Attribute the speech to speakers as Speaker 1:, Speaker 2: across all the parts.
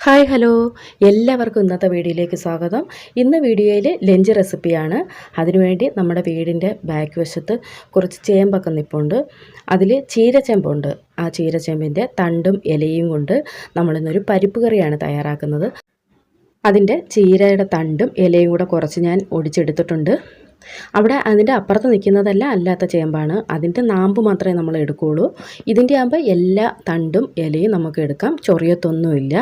Speaker 1: Hi hello. എല്ലാവർക്കും ഇന്നത്തെ വീഡിയോയിലേക്ക് സ്വാഗതം. ഇന്ന് വീഡിയോയിൽ ലഞ്ച് റെസിപ്പിയാണ്. അതിനുവേണ്ടി നമ്മുടെ വീടിന്റെ ബാക്ക് വശത്ത് കുറച്ച് ചേമ്പൊക്കെ നിൽപ്പുണ്ട് അതിൽ ചീരച്ചേമ്പുണ്ട്. ആ ചീരച്ചേമ്പിന്റെ തണ്ടും ഇലയും കൊണ്ട് നമ്മളിന്നൊരു പരിപ്പ് കറിയാണ് തയ്യാറാക്കുന്നത്. അതിന്റെ ചീരയുടെ തണ്ടും ഇലയും കൂടെ കുറച്ച് ഞാൻ ഒടിച്ചെടുത്തിട്ടുണ്ട്. അവിടെ അതിന്റെ അപ്പുറത്ത് നിൽക്കുന്നതല്ല അല്ലാത്ത ചേമ്പാണ്. അതിന്റെ നാമ്പ് മാത്രമേ നമ്മൾ എടുക്കുകയുള്ളൂ. ഇതിന്റെ ആകുമ്പോൾ എല്ലാ തണ്ടും ഇലയും നമുക്ക് എടുക്കാം. ചൊറിയത്തൊന്നുമില്ല.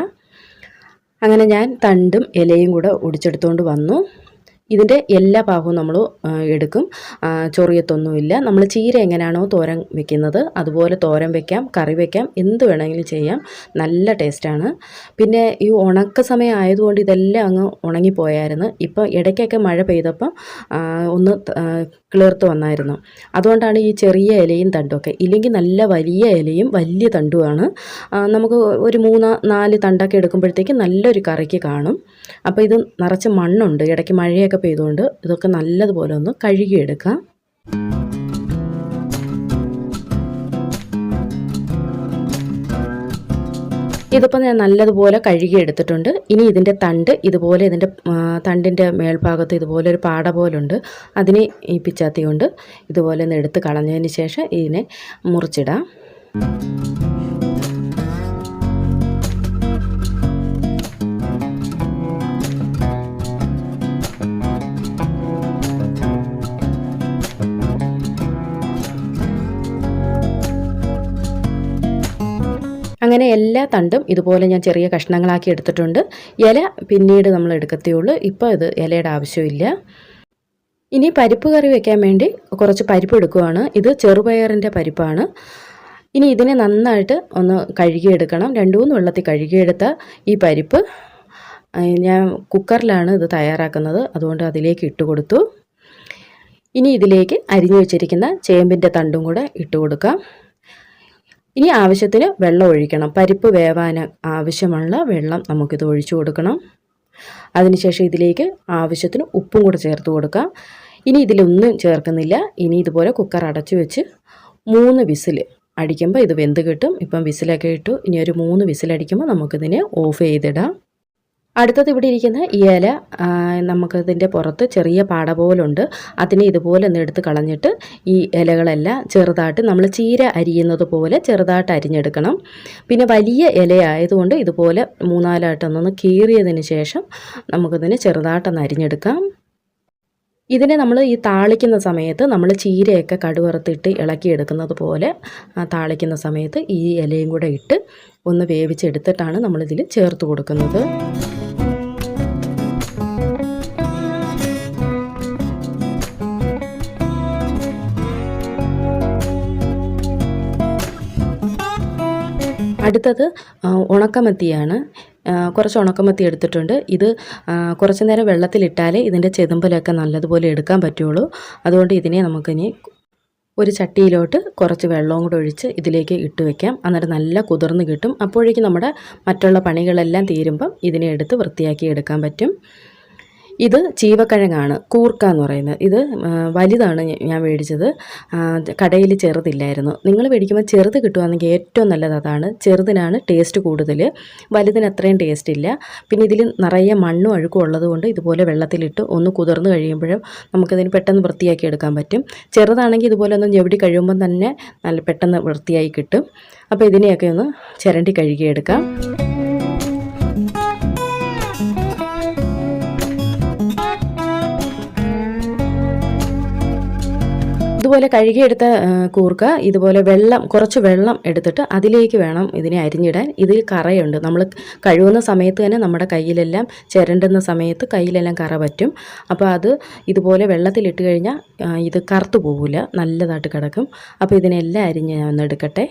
Speaker 1: അങ്ങനെ ഞാൻ തണ്ടും ഇലയും കൂടെ ഒടിച്ചെടുത്തുകൊണ്ട് വന്നു. ഇതിന്റെ എല്ലാ ഭാഗവും നമ്മൾ എടുക്കും. ചൊറിയത്തൊന്നുമില്ല. നമ്മൾ ചീര എങ്ങനെയാണോ തോരൻ വെക്കുന്നത് അതുപോലെ തോരൻ വെക്കാം കറി വെക്കാം എന്ത് വേണമെങ്കിലും ചെയ്യാം. നല്ല ടേസ്റ്റാണ്. പിന്നെ ഈ ഉണക്ക സമയം ആയതുകൊണ്ട് ഇതെല്ലാം അങ്ങ് ഉണങ്ങിപ്പോയായിരുന്നു. ഇപ്പോൾ ഇടയ്ക്കൊക്കെ മഴ പെയ്തപ്പം ഒന്ന് കിളിർത്ത് വന്നായിരുന്നു. അതുകൊണ്ടാണ് ഈ ചെറിയ ഇലയും തണ്ടുമൊക്കെ. ഇല്ലെങ്കിൽ നല്ല വലിയ ഇലയും വലിയ തണ്ടുമാണ്. നമുക്ക് ഒരു മൂന്ന് നാല് തണ്ടൊക്കെ എടുക്കുമ്പോഴത്തേക്ക് നല്ലൊരു കറിക്ക് കാണും. അപ്പോൾ ഇത് നിറച്ച് മണ്ണുണ്ട്. ഇടയ്ക്ക് മഴയൊക്കെ പെയ്തുകൊണ്ട് ഇതൊക്കെ നല്ലതുപോലെ ഒന്ന് കഴുകിയെടുക്കാം. ഇതിപ്പോൾ ഞാൻ നല്ലതുപോലെ കഴുകി എടുത്തിട്ടുണ്ട് ഇനി ഇതിന്റെ തണ്ട് ഇതുപോലെ ഇതിന്റെ തണ്ടിന്റെ മേൽഭാഗത്ത് ഇതുപോലെ ഒരു പാട പോലുണ്ട്. അതിനെ ഈ പിച്ചാത്തി കൊണ്ട് ഇതുപോലെ ഒന്ന് എടുത്ത് കളഞ്ഞതിന് ശേഷം ഇതിനെ മുറിച്ചിടാം. അങ്ങനെ എല്ലാ തണ്ടും ഇതുപോലെ ഞാൻ ചെറിയ കഷ്ണങ്ങളാക്കി എടുത്തിട്ടുണ്ട്. ഇല പിന്നീട് നമ്മൾ എടുക്കത്തേയുള്ളൂ ഇപ്പോൾ ഇത് ഇലയുടെ ആവശ്യമില്ല. ഇനി പരിപ്പ് കറി വെക്കാൻ വേണ്ടി കുറച്ച് പരിപ്പ് എടുക്കുവാണ്. ഇത് ചെറുപയറിന്റെ പരിപ്പാണ്. ഇനി ഇതിനെ നന്നായിട്ട് ഒന്ന് കഴുകിയെടുക്കണം. രണ്ട് മൂന്ന് വെള്ളത്തിൽ കഴുകിയെടുത്ത ഈ പരിപ്പ് ഞാൻ കുക്കറിലാണ് ഇത് തയ്യാറാക്കുന്നത്. അതുകൊണ്ട് അതിലേക്ക് ഇട്ട് കൊടുത്തു. ഇനി ഇതിലേക്ക് അരിഞ്ഞു വെച്ചിരിക്കുന്ന ചേമ്പിന്റെ തണ്ടും കൂടെ ഇട്ട് കൊടുക്കാം. ഇനി ആവശ്യത്തിന് വെള്ളം ഒഴിക്കണം. പരിപ്പ് വേവാൻ ആവശ്യമുള്ള വെള്ളം നമുക്കിത് ഒഴിച്ചു കൊടുക്കണം. അതിനുശേഷം ഇതിലേക്ക് ആവശ്യത്തിന് ഉപ്പും കൂടെ ചേർത്ത് കൊടുക്കാം. ഇനി ഇതിലൊന്നും ചേർക്കുന്നില്ല. ഇനി ഇതുപോലെ കുക്കർ അടച്ചു വെച്ച് മൂന്ന് വിസിൽ അടിക്കുമ്പോൾ ഇത് വെന്ത് കിട്ടും. ഇപ്പം വിസിലൊക്കെ ഇട്ടു. ഇനി ഒരു മൂന്ന് വിസിലടിക്കുമ്പോൾ നമുക്കിതിനെ ഓഫ് ചെയ്തിടാം. അടുത്തത് ഇവിടെ ഇരിക്കുന്ന ഈ ഇല നമുക്കതിന്റെ പുറത്ത് ചെറിയ പാട പോലുണ്ട്. അതിനെ ഇതുപോലെ ഒന്ന് എടുത്ത് കളഞ്ഞിട്ട് ഈ ഇലകളെല്ലാം ചെറുതായിട്ട് നമ്മൾ ചീര അരിയുന്നത് പോലെ ചെറുതായിട്ട് അരിഞ്ഞെടുക്കണം. പിന്നെ വലിയ ഇലയായതുകൊണ്ട് ഇതുപോലെ മൂന്നാലായിട്ടൊന്നൊന്ന് കീറിയതിന് ശേഷം നമുക്കിതിനെ ചെറുതായിട്ടൊന്ന് അരിഞ്ഞെടുക്കാം. ഇതിനെ നമ്മൾ ഈ താളിക്കുന്ന സമയത്ത് നമ്മൾ ചീരയൊക്കെ കടുവറുത്തിട്ട് ഇളക്കിയെടുക്കുന്നത് പോലെ താളിക്കുന്ന സമയത്ത് ഈ ഇലയും കൂടെ ഇട്ട് ഒന്ന് വേവിച്ചെടുത്തിട്ടാണ് നമ്മളിതിൽ ചേർത്ത് കൊടുക്കുന്നത്. അടുത്തത് ഉണക്കമത്തിയാണ്. കുറച്ച് ഉണക്കമത്തി എടുത്തിട്ടുണ്ട്. ഇത് കുറച്ച് നേരം വെള്ളത്തിലിട്ടാലേ ഇതിന്റെ ചെതുമ്പലൊക്കെ നല്ലതുപോലെ എടുക്കാൻ പറ്റുള്ളൂ. അതുകൊണ്ട് ഇതിനെ നമുക്കിനി ഒരു ചട്ടിയിലോട്ട് കുറച്ച് വെള്ളവും കൂടെ ഒഴിച്ച് ഇതിലേക്ക് ഇട്ട് വയ്ക്കാം അന്നേരം നല്ല കുതിർന്ന് കിട്ടും. അപ്പോഴേക്കും നമ്മുടെ മറ്റുള്ള പണികളെല്ലാം തീരുമ്പം ഇതിനെ എടുത്ത് വൃത്തിയാക്കി എടുക്കാൻ പറ്റും. ഇത് ചീവക്കിഴങ്ങാണ് കൂർക്ക എന്ന് പറയുന്നത്. ഇത് വലുതാണ് ഞാൻ മേടിച്ചത്. കടയിൽ ചെറുതില്ലായിരുന്നു. നിങ്ങൾ മേടിക്കുമ്പോൾ ചെറുത് കിട്ടുകയാണെങ്കിൽ ഏറ്റവും നല്ലത് അതാണ്. ചെറുതിനാണ് ടേസ്റ്റ് കൂടുതൽ. വലുതിന് അത്രയും ടേസ്റ്റ് ഇല്ല. പിന്നെ ഇതിൽ നിറയെ മണ്ണും അഴുക്കും ഉള്ളതുകൊണ്ട് ഇതുപോലെ വെള്ളത്തിലിട്ട് ഒന്ന് കുതിർന്ന് കഴിയുമ്പോഴും നമുക്കതിന് പെട്ടെന്ന് വൃത്തിയാക്കി എടുക്കാൻ പറ്റും. ചെറുതാണെങ്കിൽ ഇതുപോലെ ഒന്ന് ഞെവിടി കഴിയുമ്പം തന്നെ നല്ല പെട്ടെന്ന് വൃത്തിയായി കിട്ടും. അപ്പോൾ ഇതിനെയൊക്കെ ഒന്ന് ചിരണ്ടി കഴുകിയെടുക്കാം. ഇതുപോലെ കഴുകിയെടുത്ത കൂർക്ക ഇതുപോലെ വെള്ളം കുറച്ച് വെള്ളം എടുത്തിട്ട് അതിലേക്ക് വേണം ഇതിനെ അരിഞ്ഞിടാൻ. ഇതിൽ കറയുണ്ട്. നമ്മൾ കഴുകുന്ന സമയത്ത് തന്നെ നമ്മുടെ കയ്യിലെല്ലാം ചിരണ്ടുന്ന സമയത്ത് കയ്യിലെല്ലാം കറ പറ്റും. അപ്പോൾ അത് ഇതുപോലെ വെള്ളത്തിലിട്ട് കഴിഞ്ഞാൽ ഇത് കറുത്തു പോകില്ല നല്ലതായിട്ട് കിടക്കും. അപ്പോൾ ഇതിനെല്ലാം അരിഞ്ഞ് ഞാൻ ഒന്ന് എടുക്കട്ടെ.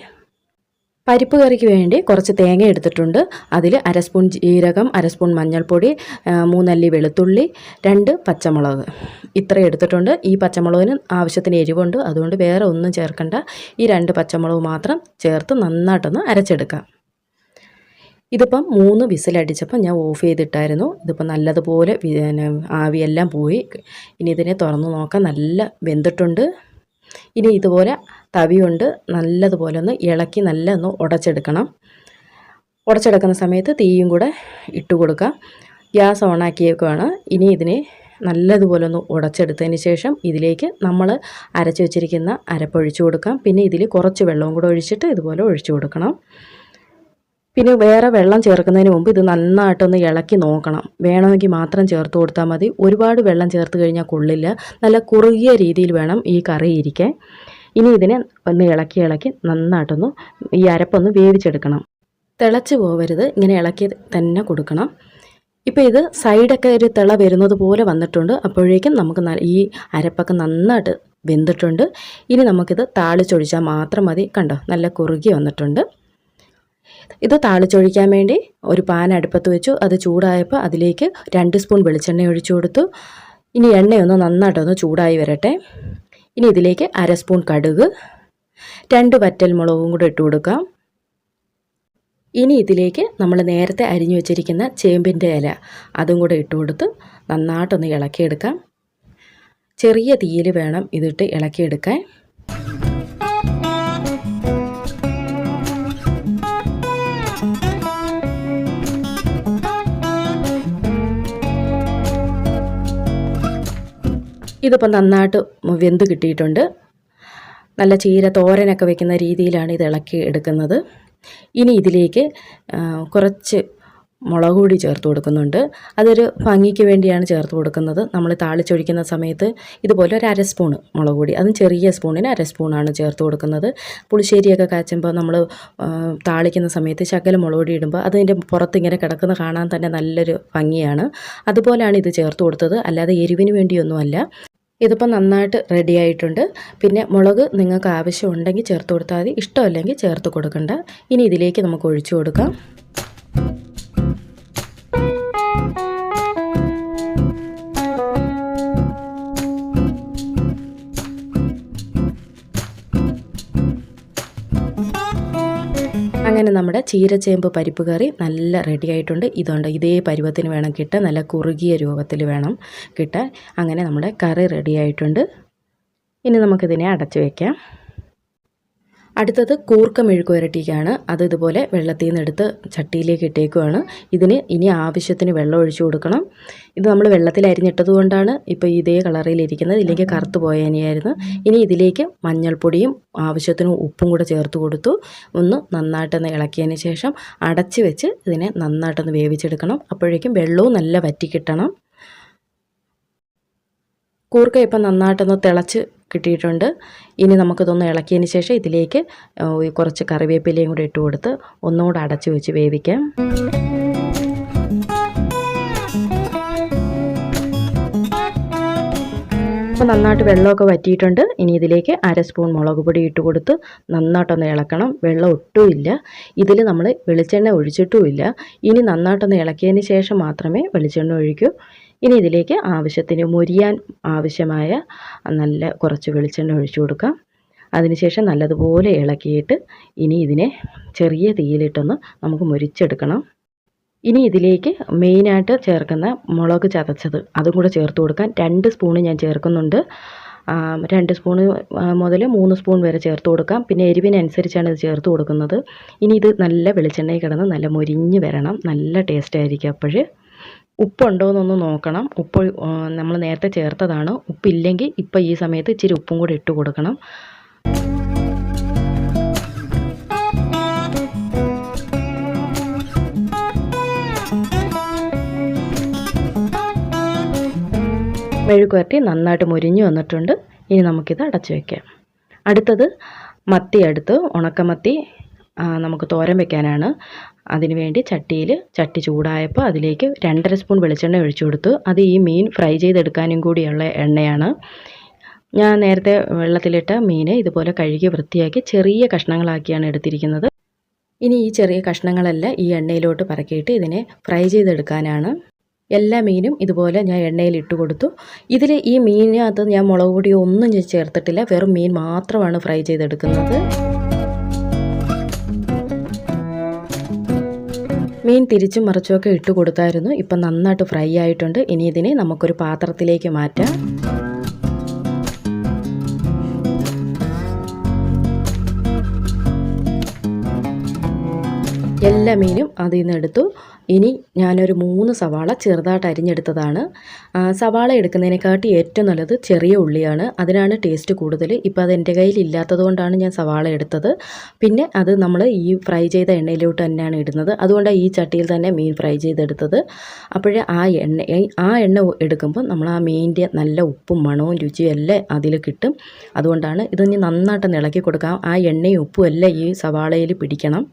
Speaker 1: പരിപ്പ് കറിക്ക് വേണ്ടി കുറച്ച് തേങ്ങ എടുത്തിട്ടുണ്ട്. അതിൽ അര സ്പൂൺ ജീരകം അര സ്പൂൺ മഞ്ഞൾപ്പൊടി മൂന്നല്ലി വെളുത്തുള്ളി രണ്ട് പച്ചമുളക്. ഇത്ര എടുത്തിട്ടുണ്ട്. ഈ പച്ചമുളകിന് ആവശ്യത്തിന് എരിവുണ്ട്. അതുകൊണ്ട് വേറെ ഒന്നും ചേർക്കണ്ട. ഈ രണ്ട് പച്ചമുളക് മാത്രം ചേർത്ത് നന്നായിട്ടൊന്ന് അരച്ചെടുക്കാം. ഇതിപ്പം മൂന്ന് വിസിലടിച്ചപ്പം ഞാൻ ഓഫ് ചെയ്തിട്ടായിരുന്നു. ഇതിപ്പം നല്ലതുപോലെ ആവിയെല്ലാം പോയി. ഇനി ഇതിനെ തുറന്ന് നോക്കാം നല്ല വെന്തിട്ടുണ്ട്. ഇനി ഇതുപോലെ തവി കൊണ്ട് നല്ലതുപോലെ ഒന്ന് ഇളക്കി നല്ല ഒന്ന് ഉടച്ചെടുക്കണം. ഉടച്ചെടുക്കുന്ന സമയത്ത് തീയും കൂടെ ഇട്ട് കൊടുക്കാം. ഗ്യാസ് ഓണാക്കിയേക്കുവാണ് ഇനി ഇതിനെ നല്ലതുപോലെ ഒന്ന് ഉടച്ചെടുത്തതിന് ശേഷം ഇതിലേക്ക് നമ്മൾ അരച്ച് വെച്ചിരിക്കുന്ന അരപ്പൊഴിച്ചു കൊടുക്കാം. പിന്നെ ഇതിൽ കുറച്ച് വെള്ളവും കൂടെ ഒഴിച്ചിട്ട് ഇതുപോലെ ഒഴിച്ചു കൊടുക്കണം. പിന്നെ വേറെ വെള്ളം ചേർക്കുന്നതിന് മുമ്പ് ഇത് നന്നായിട്ടൊന്ന് ഇളക്കി നോക്കണം. വേണമെങ്കിൽ മാത്രം ചേർത്ത് കൊടുത്താൽ മതി. ഒരുപാട് വെള്ളം ചേർത്ത് കഴിഞ്ഞാൽ കൊള്ളില്ല. നല്ല കുറുകിയ രീതിയിൽ വേണം ഈ കറി ഇരിക്കാൻ. ഇനി ഇതിനെ ഒന്ന് ഇളക്കി ഇളക്കി നന്നായിട്ടൊന്ന് ഈ അരപ്പൊന്ന് വേവിച്ചെടുക്കണം. തിളച്ച് പോവരുത്. ഇങ്ങനെ ഇളക്കി തന്നെ കൊടുക്കണം. ഇപ്പോൾ ഇത് സൈഡൊക്കെ ഒരു തിള വരുന്നത് പോലെ വന്നിട്ടുണ്ട്. അപ്പോഴേക്കും നമുക്ക് ഈ അരപ്പൊക്കെ നന്നായിട്ട് വെന്തിട്ടുണ്ട്. ഇനി നമുക്കിത് താളിച്ചൊഴിച്ചാൽ മാത്രം മതി. കണ്ടോ? നല്ല കുറുകി വന്നിട്ടുണ്ട്. ഇത് താളിച്ചൊഴിക്കാൻ വേണ്ടി ഒരു പാൻ അടുപ്പത്ത് വെച്ചു. അത് ചൂടായപ്പോൾ അതിലേക്ക് രണ്ട് സ്പൂൺ വെളിച്ചെണ്ണ ഒഴിച്ചു കൊടുത്തു. ഇനി എണ്ണയൊന്ന് നന്നായിട്ടൊന്ന് ചൂടായി വരട്ടെ. ഇനി ഇതിലേക്ക് അര സ്പൂൺ കടുക് രണ്ട് വറ്റൽ മുളകും കൂടെ ഇട്ട് കൊടുക്കാം. ഇനി ഇതിലേക്ക് നമ്മൾ നേരത്തെ അരിഞ്ഞു വെച്ചിരിക്കുന്ന ചേമ്പിന്റെ ഇല അതും കൂടെ ഇട്ട് കൊടുത്ത് നന്നായിട്ടൊന്ന് ഇളക്കിയെടുക്കാം. ചെറിയ തീയിൽ വേണം ഇതിട്ട് ഇളക്കിയെടുക്കാൻ. ഇതിപ്പോൾ നന്നായിട്ട് വെന്ത് കിട്ടിയിട്ടുണ്ട്. നല്ല ചീര തോരനൊക്കെ വെക്കുന്ന രീതിയിലാണ് ഇത് ഇളക്കി എടുക്കുന്നത്. ഇനി ഇതിലേക്ക് കുറച്ച് മുളക് പൊടി ചേർത്ത് കൊടുക്കുന്നുണ്ട്. അതൊരു ഭംഗിക്ക് വേണ്ടിയാണ് ചേർത്ത് കൊടുക്കുന്നത്. നമ്മൾ താളിച്ചൊഴിക്കുന്ന സമയത്ത് ഇതുപോലെ ഒരു അര മുളക് പൊടി അതും ചെറിയ സ്പൂണിന് അര സ്പൂണാണ് ചേർത്ത് കൊടുക്കുന്നത്. പുളിശ്ശേരിയൊക്കെ കാച്ചുമ്പോൾ നമ്മൾ താളിക്കുന്ന സമയത്ത് ശകലം മുളക് പൊടി ഇടുമ്പോൾ അതിന്റെ പുറത്ത് ഇങ്ങനെ കിടക്കുന്ന കാണാൻ തന്നെ നല്ലൊരു ഭംഗിയാണ്. അതുപോലെയാണ് ഇത് ചേർത്ത് കൊടുത്തത്. അല്ലാതെ എരിവിന് വേണ്ടിയൊന്നുമല്ല. ഇതിപ്പോൾ നന്നായിട്ട് റെഡി ആയിട്ടുണ്ട്. പിന്നെ മുളക് നിങ്ങൾക്ക് ആവശ്യമുണ്ടെങ്കിൽ ചേർത്ത് കൊടുത്താൽ മതി. ഇഷ്ടമല്ലെങ്കിൽ ചേർത്ത് കൊടുക്കണ്ട. ഇനി ഇതിലേക്ക് നമുക്ക് ഒഴിച്ചു കൊടുക്കാം. നമ്മുടെ ചീരച്ചേമ്പ് പരിപ്പ് കറി നല്ല റെഡി ആയിട്ടുണ്ട്. ഇതുണ്ട് ഇതേ പരുവത്തിന് വേണം കിട്ടാൻ നല്ല കുറുകിയ രൂപത്തിൽ വേണം കിട്ടാൻ. അങ്ങനെ നമ്മുടെ കറി റെഡി ആയിട്ടുണ്ട്. ഇനി നമുക്കിതിനെ അടച്ചു വയ്ക്കാം അടുത്തത് കൂർക്ക മെഴുക്ക് വരട്ടിക്കാണ് അത് ഇതുപോലെ വെള്ളത്തിൽ നിന്ന് എടുത്ത് ചട്ടിയിലേക്ക് ഇട്ടേക്കുവാണ്. ഇതിന് ഇനി ആവശ്യത്തിന് വെള്ളം ഒഴിച്ചു കൊടുക്കണം. ഇത് നമ്മൾ വെള്ളത്തിൽ അരിഞ്ഞിട്ടത് കൊണ്ടാണ് ഇപ്പോൾ ഇതേ കളറിലിരിക്കുന്നത് ഇല്ലെങ്കിൽ കറുത്ത് പോയേനെയായിരുന്നു ഇനി ഇതിലേക്ക് മഞ്ഞൾപ്പൊടിയും ആവശ്യത്തിന് ഉപ്പും കൂടെ ചേർത്ത് കൊടുത്തു. ഒന്ന് നന്നായിട്ടൊന്ന് ഇളക്കിയതിന് ശേഷം അടച്ച് വെച്ച് ഇതിനെ നന്നായിട്ടൊന്ന് വേവിച്ചെടുക്കണം. അപ്പോഴേക്കും വെള്ളവും നല്ല വറ്റി കിട്ടണം കൂർക്ക ഇപ്പം നന്നായിട്ടൊന്ന് തിളച്ച് കിട്ടിയിട്ടുണ്ട്. ഇനി നമുക്കിതൊന്ന് ഇളക്കിയതിന് ശേഷം ഇതിലേക്ക് കുറച്ച് കറിവേപ്പിലയും കൂടി ഇട്ട് കൊടുത്ത് ഒന്നുകൂടെ അടച്ചു വെച്ച് വേവിക്കാം. അപ്പോൾ നന്നായിട്ട് വെള്ളമൊക്കെ വറ്റിയിട്ടുണ്ട്. ഇനി ഇതിലേക്ക് അര സ്പൂൺ മുളക് പൊടി ഇട്ട് കൊടുത്ത് നന്നായിട്ടൊന്ന് ഇളക്കണം. വെള്ളം ഒട്ടുമില്ല ഇതിൽ നമ്മൾ വെളിച്ചെണ്ണ ഒഴിച്ചിട്ടുമില്ല ഇനി നന്നായിട്ടൊന്ന് ഇളക്കിയതിന് ശേഷം മാത്രമേ വെളിച്ചെണ്ണ ഒഴിക്കൂ. ഇനി ഇതിലേക്ക് ആവശ്യത്തിന് മുരിയാൻ ആവശ്യമായ നല്ല കുറച്ച് വെളിച്ചെണ്ണ ഒഴിച്ചു കൊടുക്കാം. അതിനുശേഷം നല്ലതുപോലെ ഇളക്കിയിട്ട് ഇനി ഇതിനെ ചെറിയ തീയിലിട്ടൊന്ന് നമുക്ക് മുരിച്ചെടുക്കണം. ഇനി ഇതിലേക്ക് മെയിനായിട്ട് ചേർക്കുന്ന മുളക് ചതച്ചത് അതും കൂടെ ചേർത്ത് കൊടുക്കാൻ രണ്ട് സ്പൂണ് ഞാൻ ചേർക്കുന്നുണ്ട്. രണ്ട് സ്പൂണ് മുതൽ മൂന്ന് സ്പൂൺ വരെ ചേർത്ത് കൊടുക്കാം. പിന്നെ എരിവിനനുസരിച്ചാണ് ഇത് ചേർത്ത് കൊടുക്കുന്നത്. ഇനി ഇത് നല്ല വെളിച്ചെണ്ണയിൽ കിടന്ന് നല്ല മുരിഞ്ഞ് വരണം. നല്ല ടേസ്റ്റ് ആയിരിക്കും അപ്പോൾ ഉപ്പുണ്ടോ എന്നൊന്ന് നോക്കണം. ഉപ്പ് നമ്മൾ നേരത്തെ ചേർത്തതാണ്. ഉപ്പില്ലെങ്കിൽ ഇപ്പോൾ ഈ സമയത്ത് ഇച്ചിരി ഉപ്പും കൂടി ഇട്ട് കൊടുക്കണം. മെഴുകുവരട്ടി നന്നായിട്ട് മുരിഞ്ഞു വന്നിട്ടുണ്ട്. ഇനി നമുക്കിത് അടച്ചു വയ്ക്കാം അടുത്തത് മത്തി എടുത്ത് ഉണക്കമത്തി നമുക്ക് തോരൻ വെക്കാനാണ്. അതിന് വേണ്ടി ചട്ടിയിൽ ചട്ടി ചൂടായപ്പോൾ അതിലേക്ക് രണ്ടര സ്പൂൺ വെളിച്ചെണ്ണ ഒഴിച്ചു കൊടുത്തു. അത് ഈ മീൻ ഫ്രൈ ചെയ്തെടുക്കാനും കൂടിയുള്ള എണ്ണയാണ്. ഞാൻ നേരത്തെ വെള്ളത്തിലിട്ട മീൻ ഇതുപോലെ കഴുകി വൃത്തിയാക്കി ചെറിയ കഷ്ണങ്ങളാക്കിയാണ് എടുത്തിരിക്കുന്നത്. ഇനി ഈ ചെറിയ കഷ്ണങ്ങളെല്ലാം ഈ എണ്ണയിലോട്ട് പറക്കിയിട്ട് ഇതിനെ ഫ്രൈ ചെയ്തെടുക്കാനാണ്. എല്ലാ മീനും ഇതുപോലെ ഞാൻ എണ്ണയിൽ ഇട്ട് കൊടുത്തു. ഇതിൽ ഈ മീനകത്ത് ഞാൻ മുളക് പൊടിയോ ഒന്നും ചേർത്തിട്ടില്ല. വെറും മീൻ മാത്രമാണ് ഫ്രൈ ചെയ്തെടുക്കുന്നത്. മീൻ തിരിച്ചും മറിച്ചുമൊക്കെ ഇട്ട് കൊടുത്തായിരുന്നു ഇപ്പം നന്നായിട്ട് ഫ്രൈ ആയിട്ടുണ്ട്. ഇനി ഇതിനെ നമുക്കൊരു പാത്രത്തിലേക്ക് മാറ്റാം. എല്ലാ മീനും അതിൽ നിന്ന് എടുത്തു. ഇനി ഞാനൊരു മൂന്ന് സവാള ചെറുതായിട്ട് അരിഞ്ഞെടുത്തതാണ്. സവാള എടുക്കുന്നതിനെക്കാട്ടി ഏറ്റവും നല്ലത് ചെറിയ ഉള്ളിയാണ്. അതിനാണ് ടേസ്റ്റ് കൂടുതൽ. ഇപ്പോൾ അത് എന്റെ കയ്യിൽ ഇല്ലാത്തതുകൊണ്ടാണ് ഞാൻ സവാള എടുത്തത്. പിന്നെ അത് നമ്മൾ ഈ ഫ്രൈ ചെയ്ത എണ്ണയിലോട്ട് തന്നെയാണ് ഇടുന്നത്. അതുകൊണ്ടാണ് ഈ ചട്ടിയിൽ തന്നെ മീൻ ഫ്രൈ ചെയ്തെടുത്തത്. അപ്പോഴേ ആ എണ്ണ ആ എണ്ണ എടുക്കുമ്പോൾ നമ്മൾ ആ മീനിന്റെ നല്ല ഉപ്പും മണവും രുചിയും എല്ലാം അതിൽ കിട്ടും. അതുകൊണ്ടാണ് ഇതൊന്ന് നന്നായിട്ട് ഇളക്കി കൊടുക്കാം. ആ എണ്ണയും ഉപ്പും എല്ലാം ഈ സവാളയിൽ പിടിക്കണം.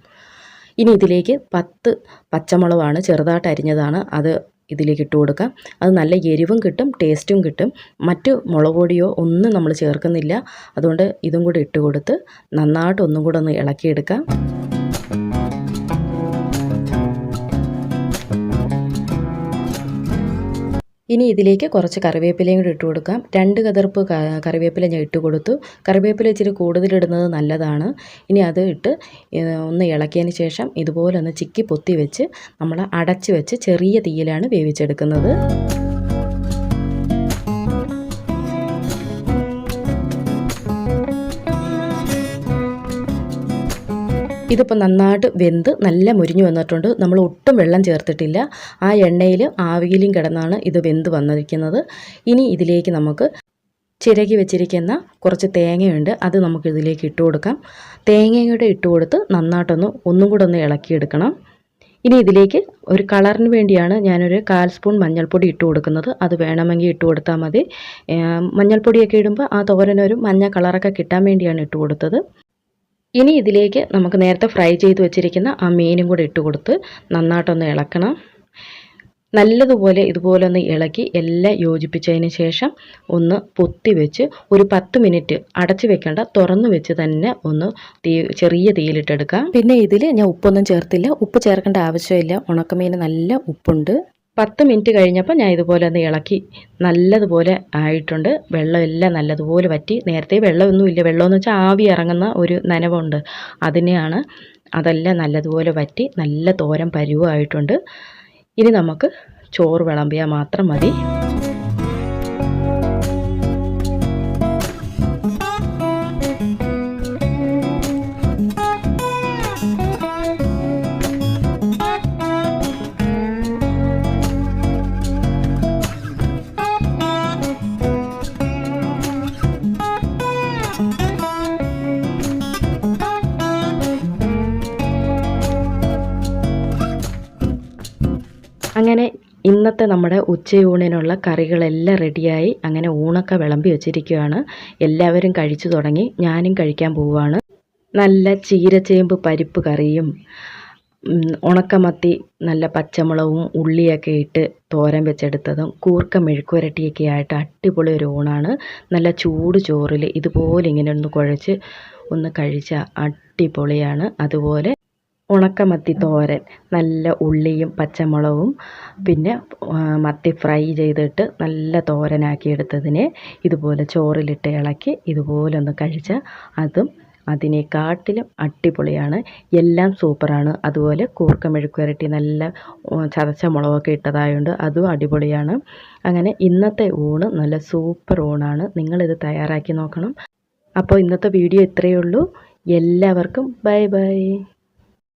Speaker 1: ഇനി ഇതിലേക്ക് പത്ത് പച്ചമുളകാണ് ചെറുതായിട്ട് അരിഞ്ഞതാണ്. അത് ഇതിലേക്ക് ഇട്ട് കൊടുക്കാം. അത് നല്ല എരിവും കിട്ടും ടേസ്റ്റും കിട്ടും. മറ്റ് മുളക് പൊടിയോ ഒന്നും നമ്മൾ ചേർക്കുന്നില്ല. അതുകൊണ്ട് ഇതും കൂടി ഇട്ട് കൊടുത്ത് നന്നായിട്ട് ഒന്നും കൂടെ ഒന്ന് ഇളക്കിയെടുക്കാം. ഇനി ഇതിലേക്ക് കുറച്ച് കറിവേപ്പിലയും കൂടി ഇട്ട് കൊടുക്കാം. രണ്ട് കതിർപ്പ് കറിവേപ്പില ഞാൻ ഇട്ട് കൊടുത്തു. കറിവേപ്പില ഇച്ചിരി കൂടുതലിടുന്നത് നല്ലതാണ്. ഇനി അത് ഇട്ട് ഒന്ന് ഇളക്കിയതിന് ശേഷം ഇതുപോലെ ഒന്ന് ചിക്കി പൊത്തി വെച്ച് നമ്മൾ അടച്ച് വെച്ച് ചെറിയ തീയിലാണ് വേവിച്ചെടുക്കുന്നത്. ഇതിപ്പോൾ നന്നായിട്ട് വെന്ത് നല്ല മുരിഞ്ഞു വന്നിട്ടുണ്ട്. നമ്മൾ ഒട്ടും വെള്ളം ചേർത്തിട്ടില്ല. ആ എണ്ണയിൽ ആവിയിലും കിടന്നാണ് ഇത് വെന്ത് വന്നിരിക്കുന്നത്. ഇനി ഇതിലേക്ക് നമുക്ക് ചിരകി വെച്ചിരിക്കുന്ന കുറച്ച് തേങ്ങയുണ്ട്. അത് നമുക്ക് ഇതിലേക്ക് ഇട്ട് കൊടുക്കാം. തേങ്ങയുടെ ഇട്ട് കൊടുത്ത് നന്നായിട്ടൊന്ന് ഒന്നും കൂടെ ഒന്ന് ഇളക്കിയെടുക്കണം. ഇനി ഇതിലേക്ക് ഒരു കളറിന് വേണ്ടിയാണ് ഞാനൊരു കാൽ സ്പൂൺ മഞ്ഞൾപ്പൊടി ഇട്ട് കൊടുക്കുന്നത്. അത് വേണമെങ്കിൽ ഇട്ട് കൊടുത്താൽ മതി. മഞ്ഞൾപ്പൊടിയൊക്കെ ഇടുമ്പോൾ ആ തോരനൊരു മഞ്ഞ കളറൊക്കെ കിട്ടാൻ വേണ്ടിയാണ് ഇട്ട് കൊടുത്തത്. ഇനി ഇതിലേക്ക് നമുക്ക് നേരത്തെ ഫ്രൈ ചെയ്ത് വെച്ചിരിക്കുന്ന ആ മീനും കൂടെ ഇട്ട് കൊടുത്ത് നന്നായിട്ടൊന്ന് ഇളക്കണം. നല്ലതുപോലെ ഇതുപോലെ ഒന്ന് ഇളക്കി എല്ലാം യോജിപ്പിച്ചതിന് ശേഷം ഒന്ന് പൊത്തി വെച്ച് ഒരു പത്ത് മിനിറ്റ് അടച്ചു വെക്കേണ്ട തുറന്നു വെച്ച് തന്നെ ഒന്ന് തീ ചെറിയ തീയിലിട്ടെടുക്കാം. പിന്നെ ഇതിൽ ഞാൻ ഉപ്പൊന്നും ചേർത്തില്ല. ഉപ്പ് ചേർക്കേണ്ട ആവശ്യമില്ല. ഉണക്കമീൻ നല്ല ഉപ്പുണ്ട്. പത്ത് മിനിറ്റ് കഴിഞ്ഞപ്പോൾ ഞാൻ ഇതുപോലെ ഒന്ന് ഇളക്കി. നല്ലതുപോലെ ആയിട്ടുണ്ട്. വെള്ളമെല്ലാം നല്ലതുപോലെ പറ്റി നേരത്തെ വെള്ളമൊന്നുമില്ല. വെള്ളമെന്ന് വെച്ചാൽ ആവി ഇറങ്ങുന്ന ഒരു നനവുണ്ട്. അതിനെയാണ് അതെല്ലാം നല്ലതുപോലെ പറ്റി നല്ല തോരം പരുവമായിട്ടുണ്ട് ഇനി നമുക്ക് ചോറ് വിളമ്പിയാൽ മാത്രം മതി. ഇന്നത്തെ നമ്മുടെ ഉച്ചയൂണിനുള്ള കറികളെല്ലാം റെഡിയായി അങ്ങനെ ഊണൊക്കെ വിളമ്പി വെച്ചിരിക്കുകയാണ്. എല്ലാവരും കഴിച്ചു തുടങ്ങി. ഞാനും കഴിക്കാൻ പോവുകയാണ്. നല്ല ചീരച്ചേമ്പ് പരിപ്പ് കറിയും ഉണക്കമത്തി നല്ല പച്ചമുളകും ഉള്ളിയൊക്കെ ഇട്ട് തോരൻ വെച്ചെടുത്തതും കൂർക്ക മെഴുക്കുരട്ടിയൊക്കെ ആയിട്ട് അടിപൊളി ഒരു ഊണാണ്. നല്ല ചൂട് ചോറിൽ ഇതുപോലെ ഇങ്ങനെ ഒന്ന് കുഴച്ച് ഒന്ന് കഴിച്ച അടിപൊളിയാണ്. അതുപോലെ ഉണക്കമത്തി തോരൻ നല്ല ഉള്ളിയും പച്ചമുളകും പിന്നെ മത്തി ഫ്രൈ ചെയ്തിട്ട് നല്ല തോരനാക്കി എടുത്തതിനെ ഇതുപോലെ ചോറിലിട്ട് ഇളക്കി ഇതുപോലെ ഒന്ന് കഴിച്ചാൽ അതും അതിനെക്കാട്ടിലും അടിപൊളിയാണ്. എല്ലാം സൂപ്പറാണ്. അതുപോലെ കൂർക്ക മെഴുക്കുവരട്ടി നല്ല ചതച്ച മുളകൊക്കെ ഇട്ടതായതുകൊണ്ട് അതും അടിപൊളിയാണ്. അങ്ങനെ ഇന്നത്തെ ഊണ് നല്ല സൂപ്പർ ഊണാണ്. നിങ്ങളിത് തയ്യാറാക്കി നോക്കണം. അപ്പോൾ ഇന്നത്തെ വീഡിയോ ഇത്രയേ ഉള്ളൂ. എല്ലാവർക്കും ബൈ ബൈ.